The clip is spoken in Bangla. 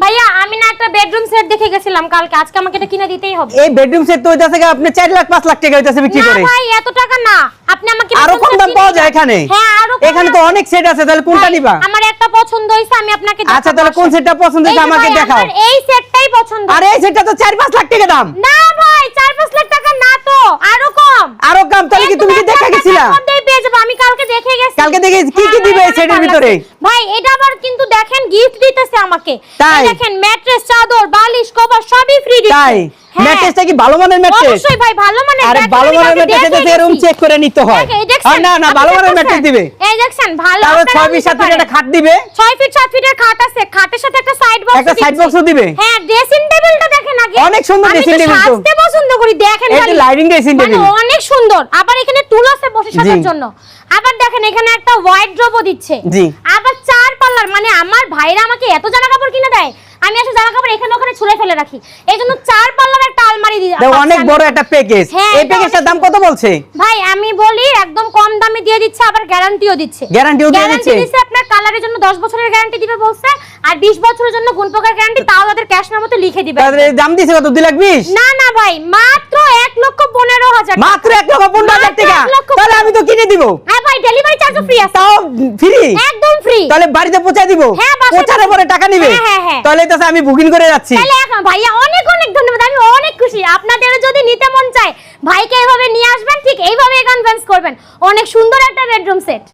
ভাইয়া আমি না একটা বেডরুম সেট দেখে গেছিলাম কালকে। আজকে আমাকে এটা কিনে দিতেই হবে। এই বেডরুম সেট তো হইতাছে গা আপনি 4 লাখ 5 লাখ টাকা হইতাছে বিক্রি করে। না ভাই এত টাকা না। আপনি আমাকে আরও কম দাম পাওয়া যায় এখানে। হ্যাঁ আরও এখানে তো অনেক সেট আছে তাহলে কোনটা নিবা? আমার একটা পছন্দ হইছে আমি আপনাকে আচ্ছা তাহলে কোন সেটটা পছন্দ যে আমাকে দেখাও। আমার এই সেটটাই পছন্দ। আরে এই সেটটা তো 4 5 লাখ টাকা দাম। না ভাই 4-5 লাখ টাকা না তো আরও কম। আরও কম তাহলে কি তুমি কি দেখা গেছিলা? পেয়ে যাব, আমি কালকে দেখে গেছি। কালকে দেখে কি কি হ্যাঁ, দিবে এই সেটের ভিতরে? ভাই এটা আবার কিন্তু দেখেন গিফট দিতেছে আমাকে। তাই? দেখেন ম্যাট্রেস চাদর বালিশ কভার সবই ফ্রি দিচ্ছে। তাই? হ্যাঁ। ম্যাট্রেসটা কি ভালো মানের ম্যাট্রেস? অবশ্যই ভাই ভালো মানে আরে ভালো মানের ম্যাট্রেস এটা এরকম চেক করে নিতে হয়। আর না না ভালো মানের ম্যাট্রেস দিবে। এই দেখছেন ভালো তাহলে আপনারাও 6 নিতে 7 ফিট একটা খাট দিবে। 6 ফিট 7 ফিটের খাট আছে। খাটের সাথে একটা সাইড বক্স একটা side box ও দিবে? হ্যাঁ ড্রেসিং টেবিলটা দেখেন আগে। অনেক সুন্দর আমি dressing table তো। সাজতে পছন্দ করি দেখেন এই যে খালি। lighting dressing মানে অনেক সুন্দর। আবার এখানে টুল আছে বসে সাজার জন্য। আবার দেখেন এখানে একটা ওয়াইড ড্রপও দিচ্ছে। জি। পাল্লার মানে আমার ভাইরা আমাকে এত জামা কাপড় কিনে দেয় আমি আসলে জামা কাপড় এখানে ওখানে ছুঁড়ে ফেলে রাখি। এই জন্য চার পাল্লার একটা আলমারি দিয়ে দেখো, পাচ্ছি অনেক বড় একটা প্যাকেজ এই এটা প্যাকেজটার দাম কত বলছে? ভাই আমি বলি একদম কম দামে দিয়ে দিচ্ছে আবার গ্যারান্টিও দিচ্ছে। গ্যারান্টিও দিয়ে গ্যারান্টি দিচ্ছে? দিচ্ছে আপনার কালারের জন্য 10 বছরের গ্যারান্টি দিবে বলছে আর 20 বছরের জন্য প্রকার গ্যারান্টি তাও তাদের ক্যাশ মেমোতে লিখে দিবে। তাহলে দাম দিছে কত? 2 লাখ 20 না না ভাই মাত্র 1 লক্ষ 15 হাজার মাত্র 1 লক্ষ 15 হাজার টাকা। তাহলে আমি তো কিনে দিব। হ্যাঁ ভাই ডেলিভারি চার্জও ফ্রি আছে। তাও ফ্রি একদম ফ্রি তাহলে বাড়িতে পৌঁছায় দিব। হ্যাঁ, পৌঁছানোর পরে টাকা নিবে। হ্যাঁ, হ্যাঁ। তাহলে তো আমি বুকিং করে যাচ্ছি। তাহলে এখন ভাইয়া অনেক অনেক ধন্যবাদ। আমি অনেক খুশি। আপনাদের যদি নিতে মন চায় ভাইকে এইভাবে নিয়ে আসবেন ঠিক এইভাবে কনভেন্স করবেন। অনেক সুন্দর একটা বেডরুম সেট